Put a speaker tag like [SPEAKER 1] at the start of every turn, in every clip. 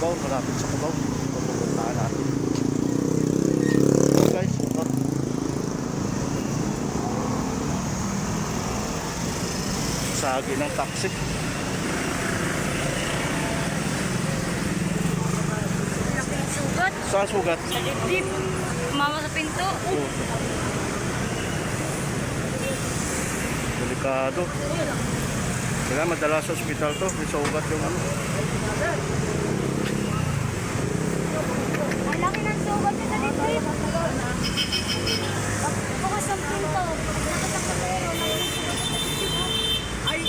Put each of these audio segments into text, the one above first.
[SPEAKER 1] Cubao, malapit sa Cubao. Pupuntahan natin. So guys, ito. Sagi ng taxi.
[SPEAKER 2] Sugat.
[SPEAKER 1] Saan sugat?
[SPEAKER 2] Sa dibdib. Mama sa pinto.
[SPEAKER 1] Oh. Delikado. Kaya madala sa ospital to, may sugat yung ano.
[SPEAKER 2] Ang laki ng sugat niya sa dibdib. Bukas ang pinto. Nakatakot na yun.
[SPEAKER 3] Ay,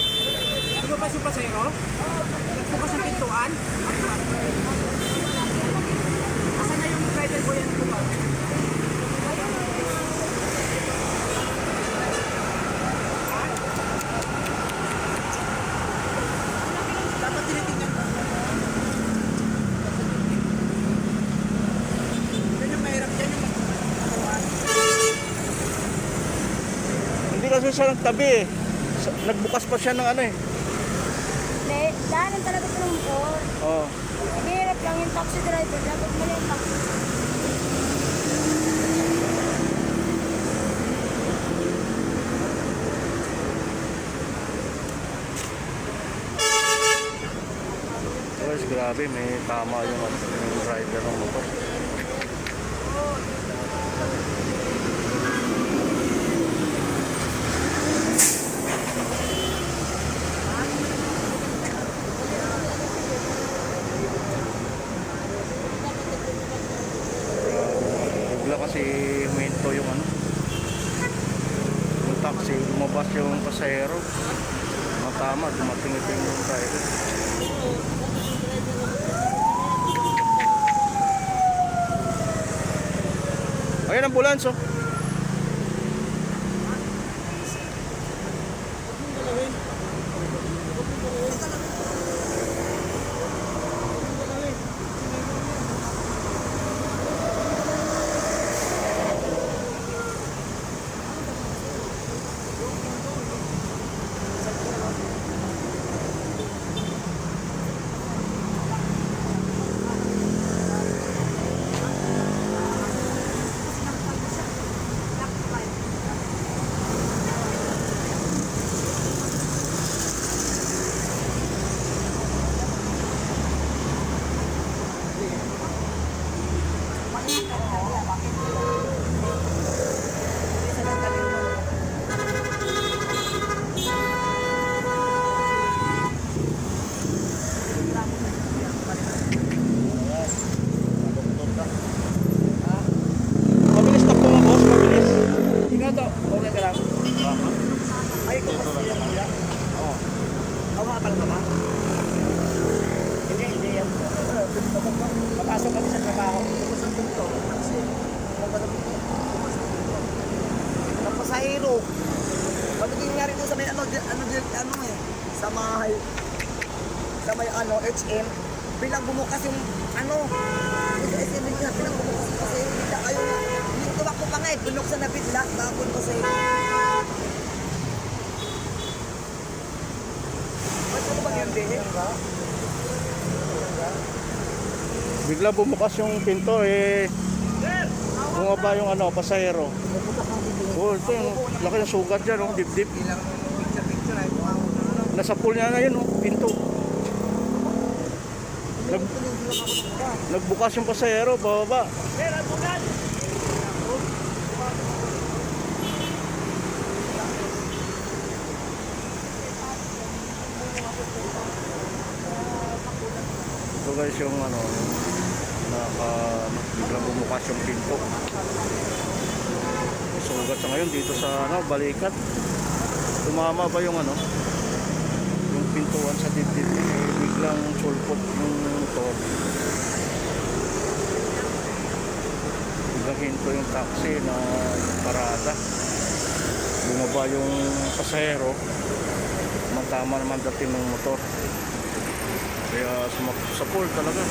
[SPEAKER 3] lumabas yung pasero? Nagbukas ang pintuan? Asan na yung driver ko yan po Dapat tinitingnan ko. Yan yung mahirap dyan yung magkakuan.
[SPEAKER 1] Hindi kasi siya nagtabi eh. Sa- Nagbukas pa siya ng ano eh.
[SPEAKER 2] Hindi, daanan talaga ito ng motor.
[SPEAKER 1] Oh.
[SPEAKER 2] Hirap lang yung taxi driver. Dapat mali yung taxi.
[SPEAKER 1] Guys, grabe, may tama yung, yung driver ng motor. Bigla kasi huminto yung ano yung taxi, lumabas yung pasahero. Ang tama, dumating ito yung driver. Ayan, ambulance oh. Mabilis na po mga boss, mabilis.
[SPEAKER 3] Tingnan to, okay ka lang. Ay, ito kasi yan. Oo. Ako nga pala ba? Hindi, hindi yan. Papasok kami sa trabaho. Tapos ang pinto. Kasi, tapos sa hero. Pagdating nga rin doon sa may ano, di- ano, di- ano eh, sa may, sa may ano, HM, bilang bumukas yung ano, yung SM nila, bilang bumukas kasi bigla kayo, yung tumakbo pa nga eh, binuksan na bigla, tapon ko sa Ba't ano ba yun din eh?
[SPEAKER 1] Bigla bumukas yung pinto eh. Bumaba yung ano, pasahero. Oh, ito yung laki ng sugat dyan, oh, dibdib.
[SPEAKER 3] Ko na ano.
[SPEAKER 1] Nasa pool niya na yun, oh, pinto. Nag, nagbukas yung pasahero, bababa. Ito guys yung ano, naka, biglang bumukas yung pinto. Sugat sa ngayon dito sa ano, balikat. Tumama ba yung ano, yung pintuan sa dibdib biglang sulpot yung motor. Biglang hinto yung taxi na parada. Bumaba yung pasahero. Tama naman dating ng motor. Kaya sa pool talaga.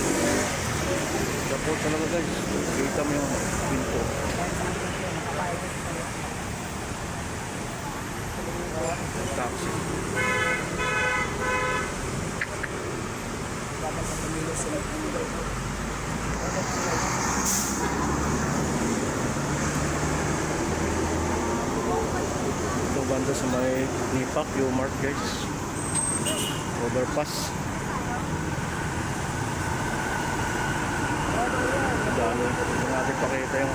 [SPEAKER 1] Sa pool talaga guys. Kita mo yung pinto. Yung
[SPEAKER 3] Dapat sa Pamilos
[SPEAKER 1] Ito banda sa may Nipak, U-Mart guys. Overpass. Dami. Hindi natin pakita yung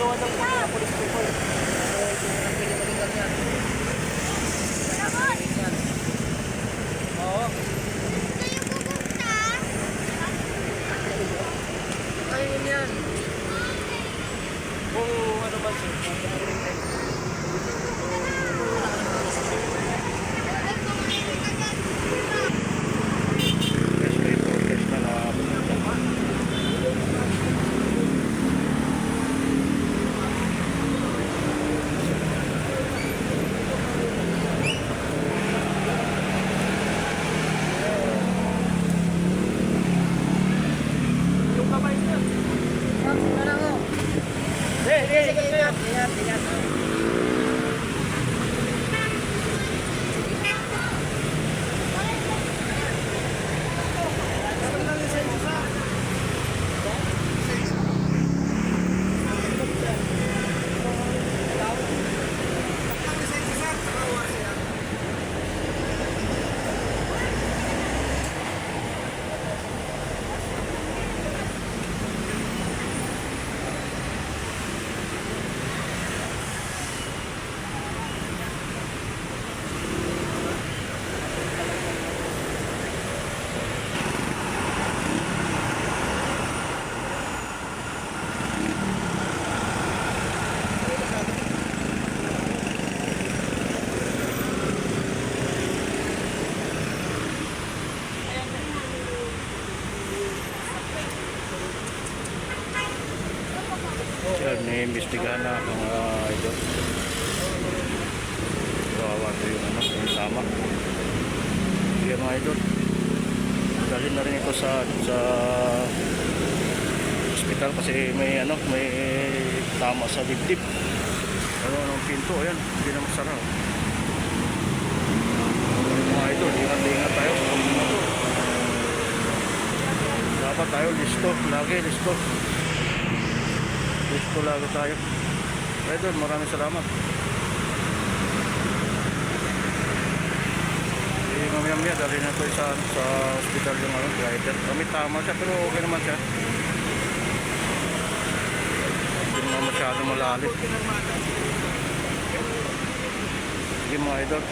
[SPEAKER 3] ตัวตรงนี้
[SPEAKER 1] Sila ni-imbestigahan na mga idol. Kawawa ito yung ano, yung tama. Sige mga idol. Dalhin na rin ito sa sa hospital kasi may ano, may tama sa dibdib. Ano, anong pinto, ayan, hindi na masara. Mga idol, ingat-ingat tayo sa pagmumotor. Dapat tayo listo, lagi listo. Listo lagi tayo. Idol, maraming salamat. Eh, mamaya-maya, dali na ito sa, sa hospital yung ano, rider. Kami tama siya, pero okay naman siya. Hindi naman masyado malalim. Sige mga idol.